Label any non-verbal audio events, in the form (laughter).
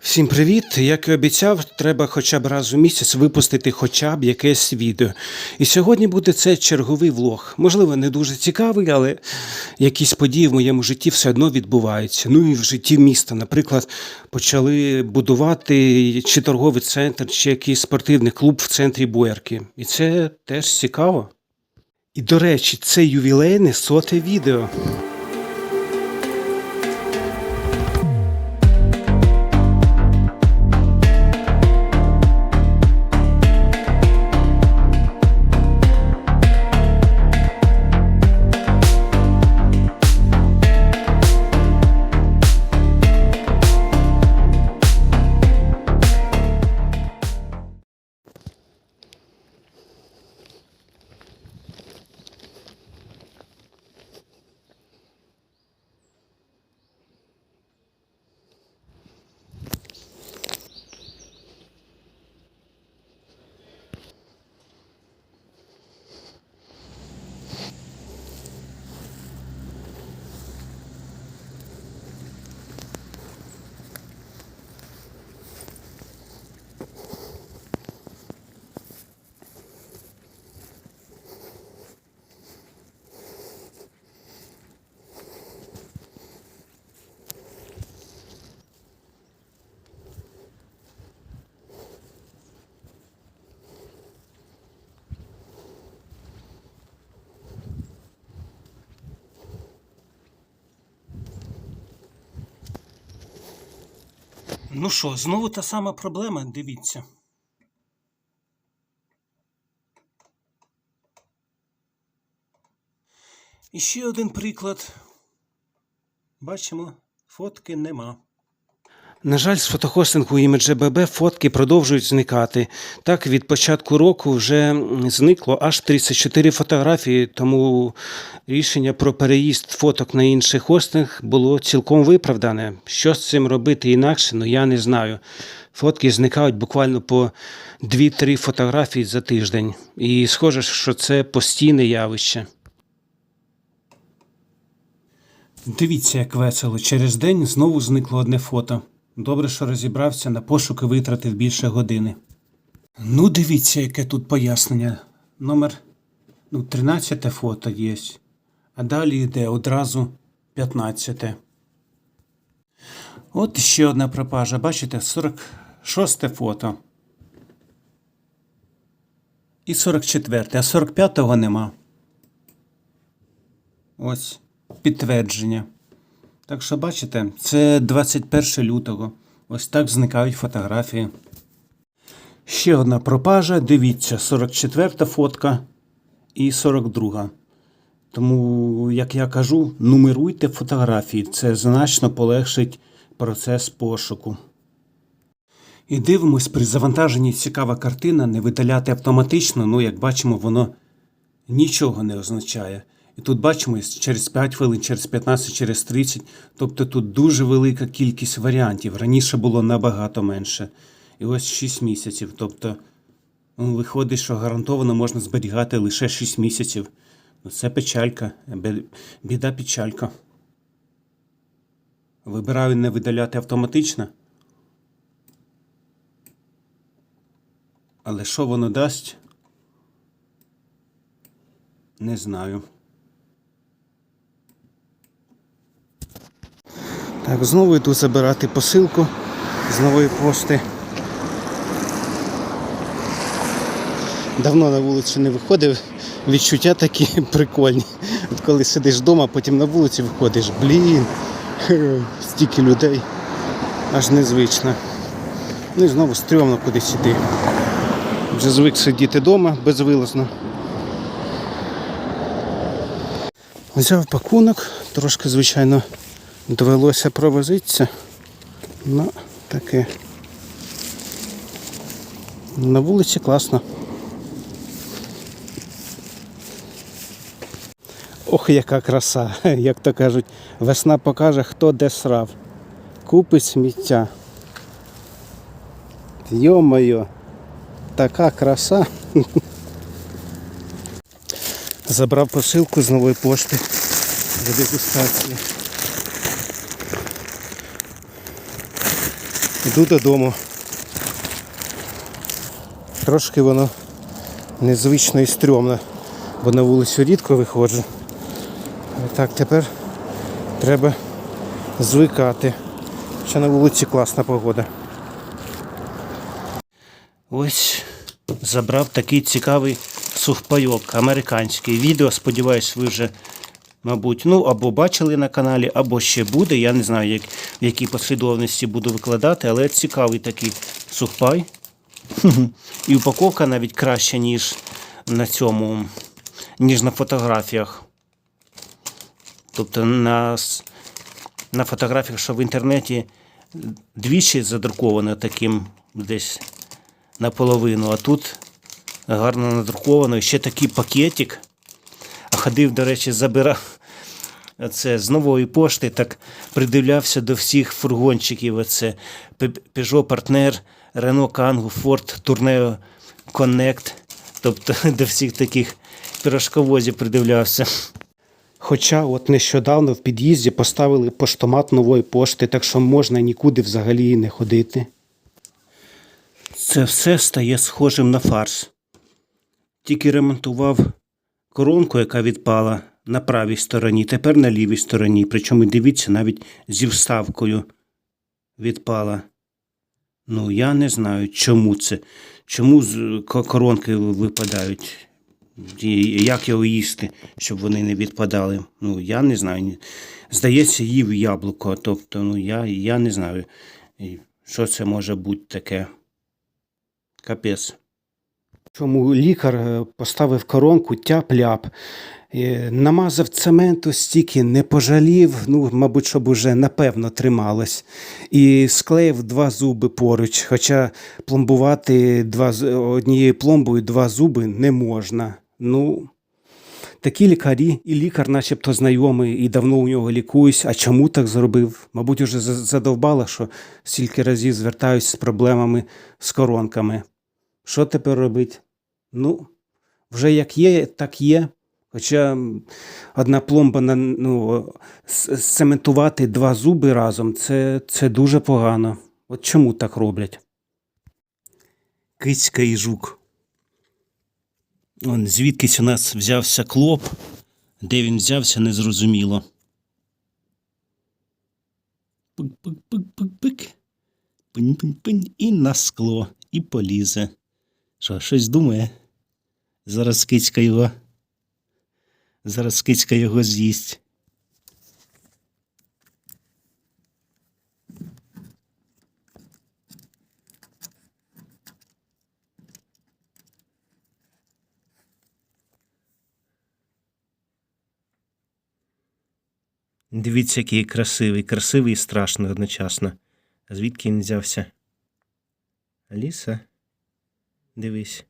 Всім привіт! Як і обіцяв, треба хоча б раз у місяць випустити хоча б якесь відео. І сьогодні буде це черговий влог. Можливо, не дуже цікавий, але якісь події в моєму житті все одно відбуваються. Ну і в житті міста. Наприклад, почали будувати чи торговий центр, чи якийсь спортивний клуб в центрі Боярки. І це теж цікаво. І до речі, це ювілейне соте відео. Ну що, знову та сама проблема, дивіться. І ще один приклад. Бачимо, фотки нема. На жаль, з фотохостингу ImageBB фотки продовжують зникати. Так, від початку року вже зникло аж 34 фотографії, тому рішення про переїзд фоток на інший хостинг було цілком виправдане. Що з цим робити інакше, ну я не знаю. Фотки зникають буквально по 2-3 фотографії за тиждень. І схоже, що це постійне явище. Дивіться, як весело. Через день знову зникло одне фото. Добре, що розібрався, на пошуки витратив більше години. Ну, дивіться, яке тут пояснення. Номер ну, 13 фото є. А далі йде одразу 15. От ще одна пропажа. Бачите, 46 фото. І 44, а 45-го нема. Ось підтвердження. Так що, бачите, це 21 лютого. Ось так зникають фотографії. Ще одна пропажа. Дивіться, 44 фотка і 42. Тому, як я кажу, нумеруйте фотографії. Це значно полегшить процес пошуку. І дивимось, при завантаженні цікава картина не видаляти автоматично, ну, як бачимо, воно нічого не означає. І тут бачимо через 5 хвилин, через 15, через 30. Тобто тут дуже велика кількість варіантів. Раніше було набагато менше. І ось 6 місяців. Тобто, ну, виходить, що гарантовано можна зберігати лише 6 місяців. Ну, Це печалька, біда печалька. Вибираю не видаляти автоматично. Але що воно дасть? Не знаю. Так, знову йду забирати посилку з нової пошти. Давно на вулицю не виходив. Відчуття такі (laughs) прикольні. От коли сидиш вдома, потім на вулиці виходиш. Блін, (laughs) стільки людей. Аж незвично. Ну і знову стрьомно кудись іти. Вже звик сидіти вдома безвилазно. Взяв пакунок, трошки, звичайно, довелося провозитися. Ну, таке. На вулиці класно. Ох, яка краса, (laughs) як то кажуть, весна покаже, хто де срав. Купи сміття. Йо-моє, така краса. (laughs) Забрав посилку з нової пошти для дегустації. Йду додому. Трошки воно незвично і стрьомно, бо на вулицю рідко виходжу. Так тепер треба звикати. Ще на вулиці класна погода. Ось забрав такий цікавий сухпайок американський. Відео, сподіваюсь, ви вже, мабуть, ну або бачили на каналі, або ще буде. Я не знаю, як, в якій послідовності буду викладати, але цікавий такий сухпай. (laughs) І упаковка навіть краща, ніж на цьому, ніж на фотографіях. Тобто на, на фотографіях, що в інтернеті двічі задруковано таким десь наполовину, а тут гарно надруковано. Ще такий пакетик. А ходив, до речі, забирав це з нової пошти, так придивлявся до всіх фургончиків. Оце Peugeot Partner, Renault Kangoo, Ford Tourneo Connect. Тобто (laughs) до всіх таких пірожковозів придивлявся. Хоча от нещодавно в під'їзді поставили поштомат нової пошти, так що можна нікуди взагалі не ходити. Це все стає схожим на фарс. Тільки ремонтував коронку, яка відпала на правій стороні, тепер на лівій стороні. Причому дивіться, навіть зі вставкою відпала. Ну, я не знаю, чому це. Чому коронки випадають. І як його їсти, щоб вони не відпадали. Ну, я не знаю. Здається, їв яблуко. Тобто, ну, я, я не знаю, що це може бути таке. Капець. Чому лікар е, поставив коронку тяп-ляп, е, намазав цементу стільки, не пожалів, ну, мабуть, щоб уже напевно трималось. І склеїв два зуби поруч. Хоча пломбувати два, з- однією пломбою два зуби не можна. Ну, такі лікарі, і лікар, начебто, знайомий, і давно у нього лікуюсь. А чому так зробив? Мабуть, уже за- задовбало, що стільки разів звертаюсь з проблемами з коронками. Що тепер робити? Ну, вже як є, так є. Хоча одна пломба на ну, с- два зуби разом це, це дуже погано. От чому так роблять? Кицька і жук. Он, звідкись у нас взявся клоп, де він взявся, незрозуміло. Пик-пик-пик-пик-пик. Пинь-пинь-пинь. І на скло, і полізе. Що, щось думає? Зараз кицька його. Зараз кицька його з'їсть. Дивіться, який красивий, красивий і страшний одночасно. А звідки він взявся? Аліса? Дивись.